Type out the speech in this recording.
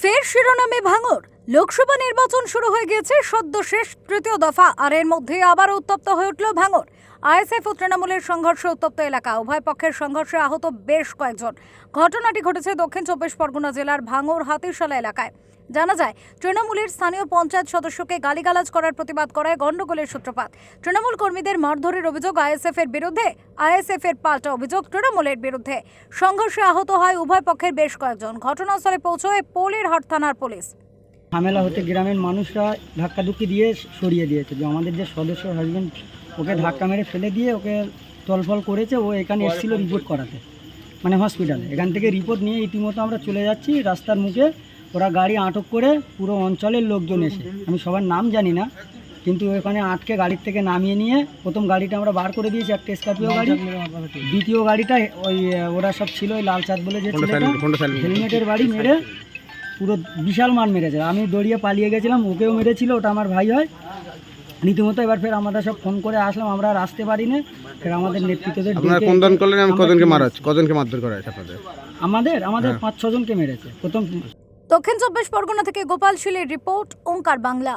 ফের শিরোনামে ভাঙর। লোকসভা নির্বাচন শুরু হয়ে গিয়েছে, সদ্য শেষ তৃতীয় দফা, আর এর মধ্যে আবার উত্তপ্ত হয়ে উঠল ভাঙর। আইএসএফ ও তৃণমূলের সংঘর্ষে উত্তপ্ত এলাকা, উভয় পক্ষের সংঘর্ষে আহত বেশ কয়েকজন। ঘটনাটি ঘটেছে দক্ষিণ চব্বিশ পরগনা জেলার ভাঙর হাতিশালা এলাকায়। জানা যায়, তৃণমূলের স্থানীয় পঞ্চায়েত সদস্যকে গালিগালাজ করার প্রতিবাদ করায় গণ্ডগোলের সূত্রপাত। তৃণমূল কর্মীদের মারধরের অভিযোগ আইএসএফ এর বিরুদ্ধে আইএসএফ এর পাল্টা অভিযোগ তৃণমূলের বিরুদ্ধে। সংঘর্ষে আহত হয় উভয় পক্ষের বেশ কয়েকজন। ঘটনাস্থলে পৌঁছয় পোলের হাট থানার পুলিশ। ঝামেলা হতে গ্রামের মানুষরা ধাক্কা ধাক্কাধুক্কি দিয়ে সরিয়ে দিয়েছে। যে আমাদের যে সদস্য হাজবেন্ড ওকে ধাক্কা মেরে ফেলে দিয়ে ওকে তলফল করেছে ও এখানে এসেছিল রিপোর্ট করাতে মানে হসপিটালে এখান থেকে রিপোর্ট নিয়ে ইতিমধ্যে আমরা চলে যাচ্ছি রাস্তার মুখে ওরা গাড়ি আটক করে পুরো অঞ্চলের লোকজন এসে। আমি সবার নাম জানি না কিন্তু ওখানে আটকে গাড়ির থেকে নামিয়ে নিয়ে প্রথম গাড়িটা আমরা বার করে দিয়েছি একটা স্করপিও গাড়ি। দ্বিতীয় গাড়িটা ওই ওরা সব ছিল ওই লাল চাঁদ বলে যে ছেলেটা হেলমেটের বাড়ি মেরে পুরো বিশাল মান মেরেছে। আমি দড়িয়ে পালিয়ে গেছিলাম ওকেও মেরেছিল ওটা আমার ভাই হয়। রীতিমতো এবার ফের আমরা সব ফোন করে আসলাম আমরা আর আসতে পারি না ফের আমাদের নেতৃত্বদের আপনারা করলেন আমি কজনকে মারা কজনকে মারধর করা হয়েছে আপনাদের? আমাদের? আমাদের পাঁচ ছজনকে মেরেছে। প্রথম দক্ষিণ চব্বিশ পরগনা থেকে গোপাল শিলের রিপোর্ট ওঙ্কার বাংলা।